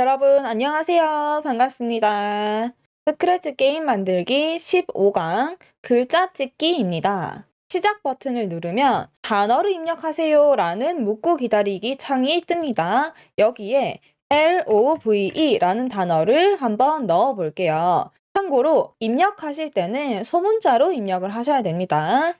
여러분 안녕하세요. 반갑습니다. 스크래치 게임 만들기 15강 글자 찍기입니다. 시작 버튼을 누르면 단어를 입력하세요 라는 묻고 기다리기 창이 뜹니다. 여기에 LOVE 라는 단어를 한번 넣어 볼게요. 참고로 입력하실 때는 소문자로 입력을 하셔야 됩니다.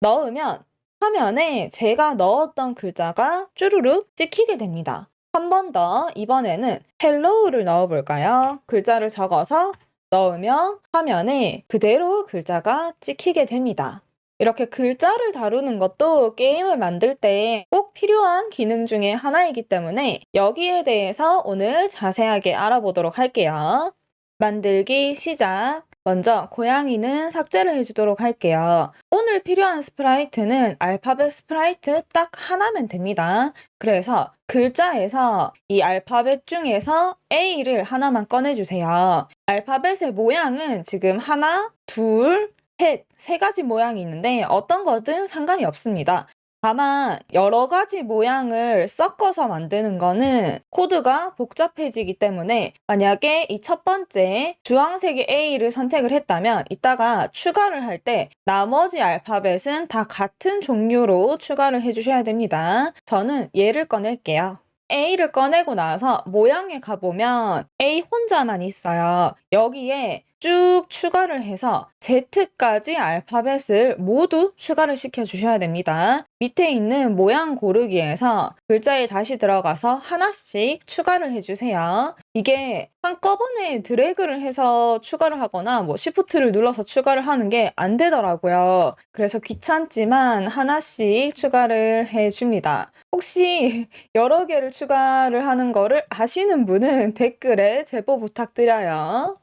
넣으면 화면에 제가 넣었던 글자가 쭈루룩 찍히게 됩니다. 한 번 더 이번에는 hello를 넣어 볼까요? 글자를 적어서 넣으면 화면에 그대로 글자가 찍히게 됩니다. 이렇게 글자를 다루는 것도 게임을 만들 때 꼭 필요한 기능 중에 하나이기 때문에 여기에 대해서 오늘 자세하게 알아보도록 할게요. 만들기 시작. 먼저 고양이는 삭제를 해주도록 할게요. 오늘 필요한 스프라이트는 알파벳 스프라이트 딱 하나면 됩니다. 그래서 글자에서 이 알파벳 중에서 A를 하나만 꺼내주세요. 알파벳의 모양은 지금 하나, 둘, 셋, 세 가지 모양이 있는데 어떤 거든 상관이 없습니다. 다만 여러 가지 모양을 섞어서 만드는 거는 코드가 복잡해지기 때문에 만약에 이 첫 번째 주황색의 A를 선택을 했다면 이따가 추가를 할 때 나머지 알파벳은 다 같은 종류로 추가를 해주셔야 됩니다. 저는 얘를 꺼낼게요. A를 꺼내고 나서 모양에 가보면 A 혼자만 있어요. 여기에 쭉 추가를 해서 Z까지 알파벳을 모두 추가를 시켜 주셔야 됩니다. 밑에 있는 모양 고르기에서 글자에 다시 들어가서 하나씩 추가를 해주세요. 이게 한꺼번에 드래그를 해서 추가를 하거나 뭐 시프트를 눌러서 추가를 하는 게 안 되더라고요. 그래서 귀찮지만 하나씩 추가를 해줍니다. 혹시 여러 개를 추가를 하는 거를 아시는 분은 댓글에 제보 부탁드려요.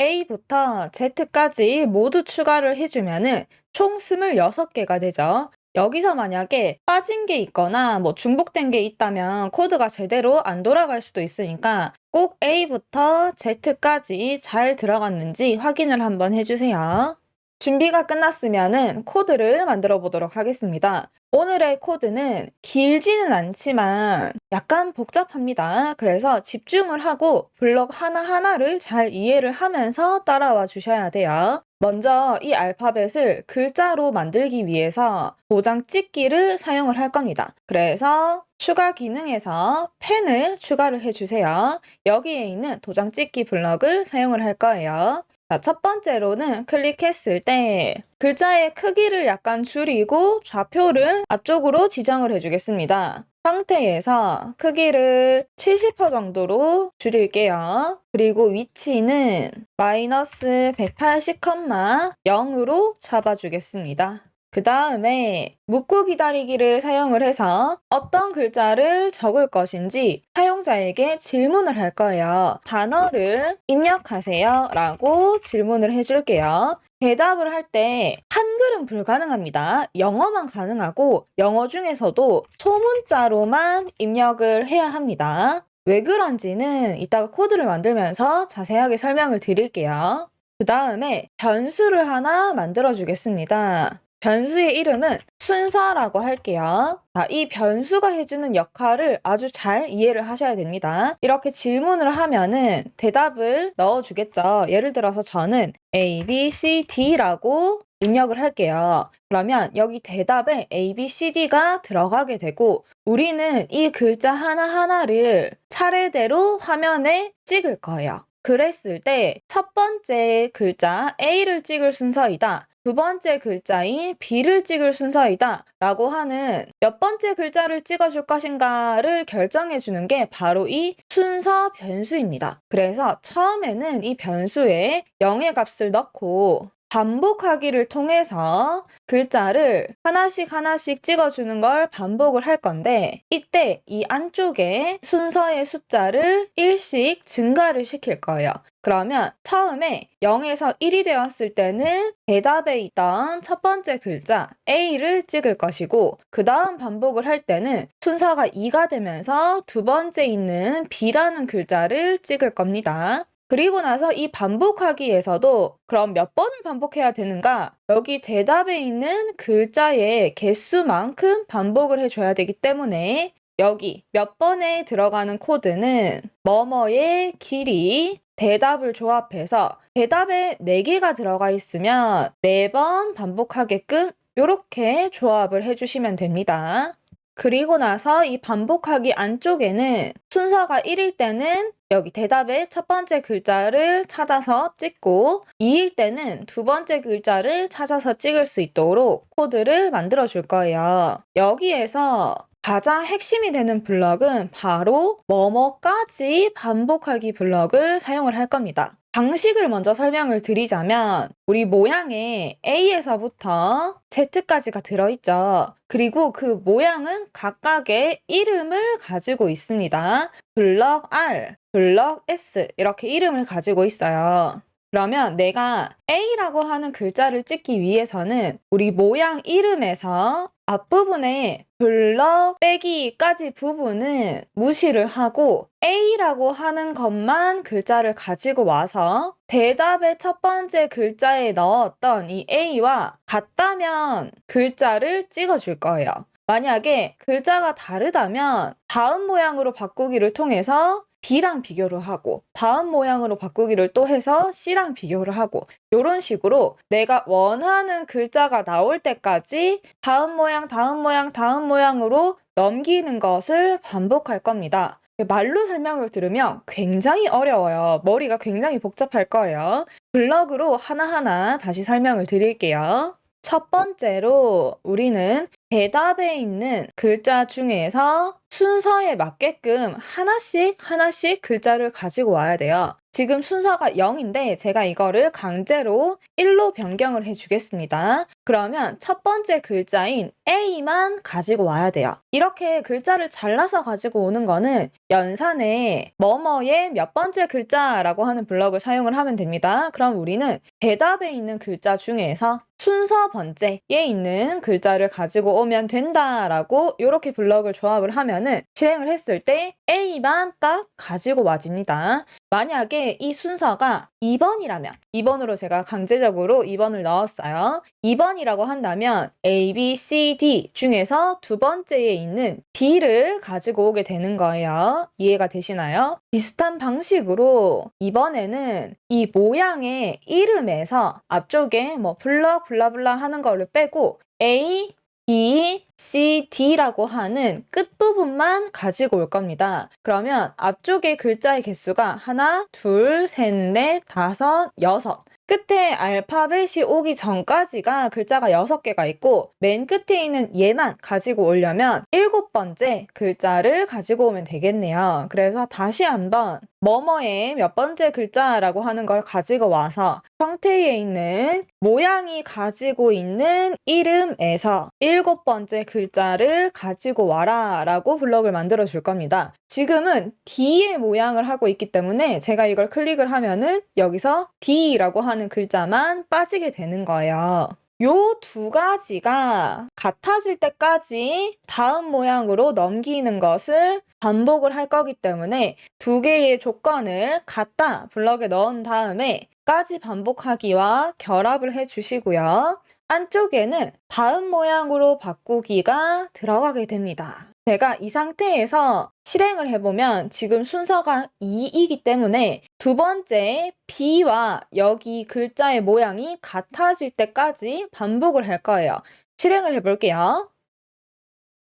A부터 Z까지 모두 추가를 해주면은 총 26개가 되죠. 여기서 만약에 빠진 게 있거나 뭐 중복된 게 있다면 코드가 제대로 안 돌아갈 수도 있으니까 꼭 A부터 Z까지 잘 들어갔는지 확인을 한번 해주세요. 준비가 끝났으면은 코드를 만들어 보도록 하겠습니다. 오늘의 코드는 길지는 않지만 약간 복잡합니다. 그래서 집중을 하고 블록 하나하나를 잘 이해를 하면서 따라와 주셔야 돼요. 먼저 이 알파벳을 글자로 만들기 위해서 도장 찍기를 사용을 할 겁니다. 그래서 추가 기능에서 펜을 추가를 해주세요. 여기에 있는 도장 찍기 블럭을 사용을 할 거예요. 자, 첫 번째로는 클릭했을 때 글자의 크기를 약간 줄이고 좌표를 앞쪽으로 지정을 해주겠습니다. 상태에서 크기를 70% 정도로 줄일게요. 그리고 위치는 마이너스 180,0으로 잡아주겠습니다. 그 다음에 묻고 기다리기를 사용을 해서 어떤 글자를 적을 것인지 사용자에게 질문을 할 거예요. 단어를 입력하세요 라고 질문을 해줄게요. 대답을 할 때 한글은 불가능합니다. 영어만 가능하고 영어 중에서도 소문자로만 입력을 해야 합니다. 왜 그런지는 이따가 코드를 만들면서 자세하게 설명을 드릴게요. 그 다음에 변수를 하나 만들어 주겠습니다. 변수의 이름은 순서라고 할게요. 자, 이 변수가 해주는 역할을 아주 잘 이해를 하셔야 됩니다. 이렇게 질문을 하면은 대답을 넣어주겠죠. 예를 들어서 저는 A, B, C, D라고 입력을 할게요. 그러면 여기 대답에 A, B, C, D가 들어가게 되고 우리는 이 글자 하나하나를 차례대로 화면에 찍을 거예요. 그랬을 때 첫 번째 글자 A를 찍을 순서이다. 두 번째 글자인 B를 찍을 순서이다 라고 하는 몇 번째 글자를 찍어줄 것인가를 결정해 주는 게 바로 이 순서 변수입니다. 그래서 처음에는 이 변수에 0의 값을 넣고 반복하기를 통해서 글자를 하나씩 하나씩 찍어주는 걸 반복을 할 건데 이때 이 안쪽에 순서의 숫자를 1씩 증가를 시킬 거예요. 그러면 처음에 0에서 1이 되었을 때는 대답에 있던 첫 번째 글자 A를 찍을 것이고 그 다음 반복을 할 때는 순서가 2가 되면서 두 번째 있는 B라는 글자를 찍을 겁니다. 그리고 나서 이 반복하기에서도 그럼 몇 번을 반복해야 되는가? 여기 대답에 있는 글자의 개수만큼 반복을 해줘야 되기 때문에 여기 몇 번에 들어가는 코드는 뭐뭐의 길이 대답을 조합해서 대답에 4개가 들어가 있으면 4번 반복하게끔 이렇게 조합을 해주시면 됩니다. 그리고 나서 이 반복하기 안쪽에는 순서가 1일 때는 여기 대답의 첫 번째 글자를 찾아서 찍고 2일 때는 두 번째 글자를 찾아서 찍을 수 있도록 코드를 만들어 줄 거예요. 여기에서 가장 핵심이 되는 블럭은 바로 뭐뭐까지 반복하기 블럭을 사용을 할 겁니다. 방식을 먼저 설명을 드리자면 우리 모양에 A에서부터 Z까지가 들어있죠. 그리고 그 모양은 각각의 이름을 가지고 있습니다. 블럭 R, 블럭 S 이렇게 이름을 가지고 있어요. 그러면 내가 A라고 하는 글자를 찍기 위해서는 우리 모양 이름에서 앞부분에 블럭 빼기까지 부분은 무시를 하고 A라고 하는 것만 글자를 가지고 와서 대답의 첫 번째 글자에 넣었던 이 A와 같다면 글자를 찍어줄 거예요. 만약에 글자가 다르다면 다음 모양으로 바꾸기를 통해서 B랑 비교를 하고 다음 모양으로 바꾸기를 또 해서 C랑 비교를 하고 이런 식으로 내가 원하는 글자가 나올 때까지 다음 모양, 다음 모양, 다음 모양으로 넘기는 것을 반복할 겁니다. 말로 설명을 들으면 굉장히 어려워요. 머리가 굉장히 복잡할 거예요. 블럭으로 하나하나 다시 설명을 드릴게요. 첫 번째로 우리는 대답에 있는 글자 중에서 순서에 맞게끔 하나씩 하나씩 글자를 가지고 와야 돼요. 지금 순서가 0인데 제가 이거를 강제로 1로 변경을 해주겠습니다. 그러면 첫 번째 글자인 A만 가지고 와야 돼요. 이렇게 글자를 잘라서 가지고 오는 거는 연산에 뭐뭐의 몇 번째 글자라고 하는 블럭을 사용을 하면 됩니다. 그럼 우리는 대답에 있는 글자 중에서 순서 번째에 있는 글자를 가지고 오면 된다라고 이렇게 블럭을 조합을 하면은 실행을 했을 때 A만 딱 가지고 와집니다. 만약에 이 순서가 2번이라면 2번으로 제가 강제적으로 2번을 넣었어요. 2번이라고 한다면 A, B, C, D 중에서 두 번째에 있는 B를 가지고 오게 되는 거예요. 이해가 되시나요? 비슷한 방식으로 이번에는 이 모양의 이름에서 앞쪽에 뭐 블럭 블라블라 하는 거를 빼고 A, B, C, D라고 하는 끝부분만 가지고 올 겁니다. 그러면 앞쪽에 글자의 개수가 하나, 둘, 셋, 넷, 다섯, 여섯. 끝에 알파벳이 오기 전까지가 글자가 6개가 있고 맨 끝에 있는 얘만 가지고 오려면 일곱 번째 글자를 가지고 오면 되겠네요. 그래서 다시 한번 뭐뭐의 몇 번째 글자라고 하는 걸 가지고 와서 형태에 있는 모양이 가지고 있는 이름에서 일곱 번째 글자를 가지고 와라 라고 블럭을 만들어 줄 겁니다. 지금은 D의 모양을 하고 있기 때문에 제가 이걸 클릭을 하면은 여기서 D라고 하는 글자만 빠지게 되는 거예요. 요두 가지가 같아질 때까지 다음 모양으로 넘기는 것을 반복을 할 거기 때문에 두 개의 조건을 갖다 블럭에 넣은 다음에 까지 반복하기와 결합을 해 주시고요. 안쪽에는 다음 모양으로 바꾸기가 들어가게 됩니다. 제가 이 상태에서 실행을 해보면 지금 순서가 2이기 때문에 두 번째 B와 여기 글자의 모양이 같아질 때까지 반복을 할 거예요. 실행을 해볼게요.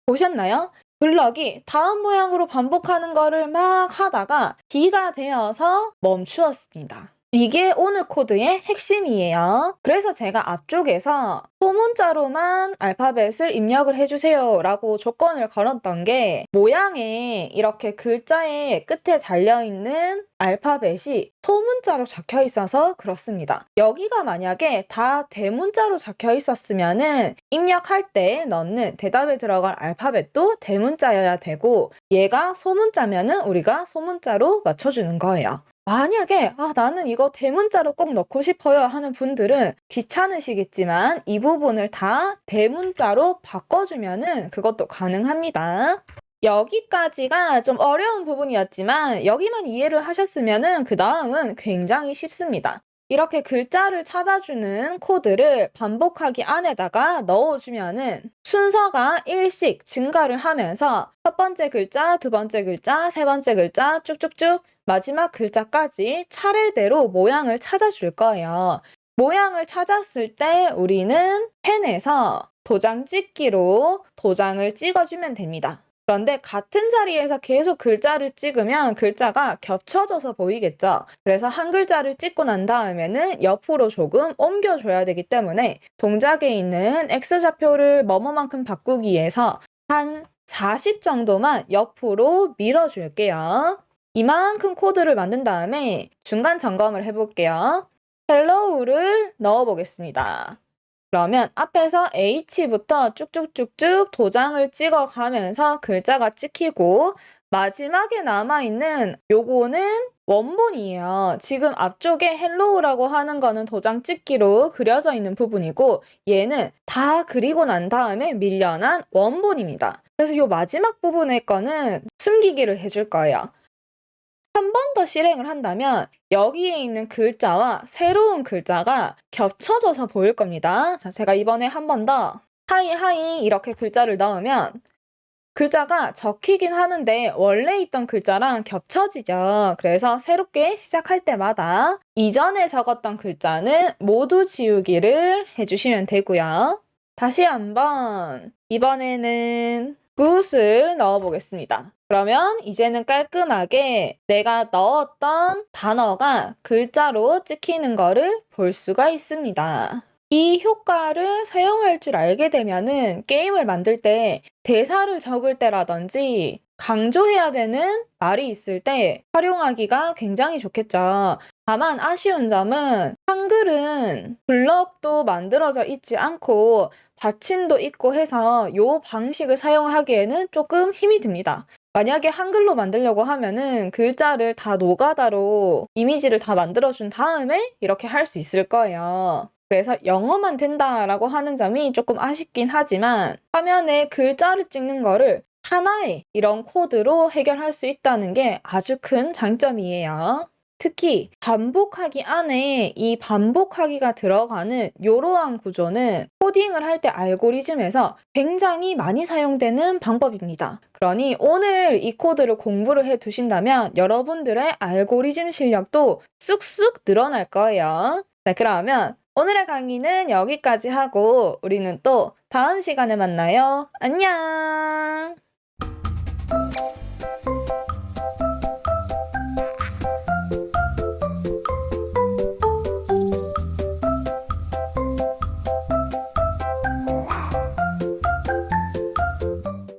보셨나요? 블럭이 다음 모양으로 반복하는 거를 막 하다가 B가 되어서 멈추었습니다. 이게 오늘 코드의 핵심이에요. 그래서 제가 앞쪽에서 소문자로만 알파벳을 입력을 해주세요 라고 조건을 걸었던 게 모양에 이렇게 글자의 끝에 달려있는 알파벳이 소문자로 적혀 있어서 그렇습니다. 여기가 만약에 다 대문자로 적혀 있었으면은 입력할 때 넣는 대답에 들어갈 알파벳도 대문자여야 되고 얘가 소문자면은 우리가 소문자로 맞춰주는 거예요. 만약에 아 나는 이거 대문자로 꼭 넣고 싶어요 하는 분들은 귀찮으시겠지만 이 부분을 다 대문자로 바꿔주면은 그것도 가능합니다. 여기까지가 좀 어려운 부분이었지만 여기만 이해를 하셨으면은 그 다음은 굉장히 쉽습니다. 이렇게 글자를 찾아주는 코드를 반복하기 안에다가 넣어주면은 순서가 일씩 증가를 하면서 첫 번째 글자, 두 번째 글자, 세 번째 글자 쭉쭉쭉 마지막 글자까지 차례대로 모양을 찾아줄 거예요. 모양을 찾았을 때 우리는 펜에서 도장 찍기로 도장을 찍어주면 됩니다. 그런데 같은 자리에서 계속 글자를 찍으면 글자가 겹쳐져서 보이겠죠. 그래서 한 글자를 찍고 난 다음에는 옆으로 조금 옮겨줘야 되기 때문에 동작에 있는 X좌표를 뭐뭐만큼 바꾸기 위해서 한 40 정도만 옆으로 밀어줄게요. 이만큼 코드를 만든 다음에 중간 점검을 해볼게요. 헬로우를 넣어보겠습니다. 그러면 앞에서 H부터 쭉쭉쭉쭉 도장을 찍어 가면서 글자가 찍히고 마지막에 남아있는 요거는 원본이에요. 지금 앞쪽에 헬로우라고 하는 거는 도장 찍기로 그려져 있는 부분이고 얘는 다 그리고 난 다음에 밀려난 원본입니다. 그래서 요 마지막 부분의 거는 숨기기를 해줄 거예요. 한 번 더 실행을 한다면 여기에 있는 글자와 새로운 글자가 겹쳐져서 보일 겁니다. 자, 제가 이번에 한 번 더 하이 하이 이렇게 글자를 넣으면 글자가 적히긴 하는데 원래 있던 글자랑 겹쳐지죠. 그래서 새롭게 시작할 때마다 이전에 적었던 글자는 모두 지우기를 해주시면 되고요. 다시 한번 이번에는 굿을 넣어보겠습니다. 그러면 이제는 깔끔하게 내가 넣었던 단어가 글자로 찍히는 거를 볼 수가 있습니다. 이 효과를 사용할 줄 알게 되면은 게임을 만들 때 대사를 적을 때라든지 강조해야 되는 말이 있을 때 활용하기가 굉장히 좋겠죠. 다만 아쉬운 점은 한글은 블럭도 만들어져 있지 않고 받침도 있고 해서 이 방식을 사용하기에는 조금 힘이 듭니다. 만약에 한글로 만들려고 하면은 글자를 다 노가다로 이미지를 다 만들어준 다음에 이렇게 할 수 있을 거예요. 그래서 영어만 된다라고 하는 점이 조금 아쉽긴 하지만 화면에 글자를 찍는 거를 하나의 이런 코드로 해결할 수 있다는 게 아주 큰 장점이에요. 특히 반복하기 안에 이 반복하기가 들어가는 이러한 구조는 코딩을 할 때 알고리즘에서 굉장히 많이 사용되는 방법입니다. 그러니 오늘 이 코드를 공부를 해 두신다면 여러분들의 알고리즘 실력도 쑥쑥 늘어날 거예요. 자, 그러면 오늘의 강의는 여기까지 하고 우리는 또 다음 시간에 만나요. 안녕!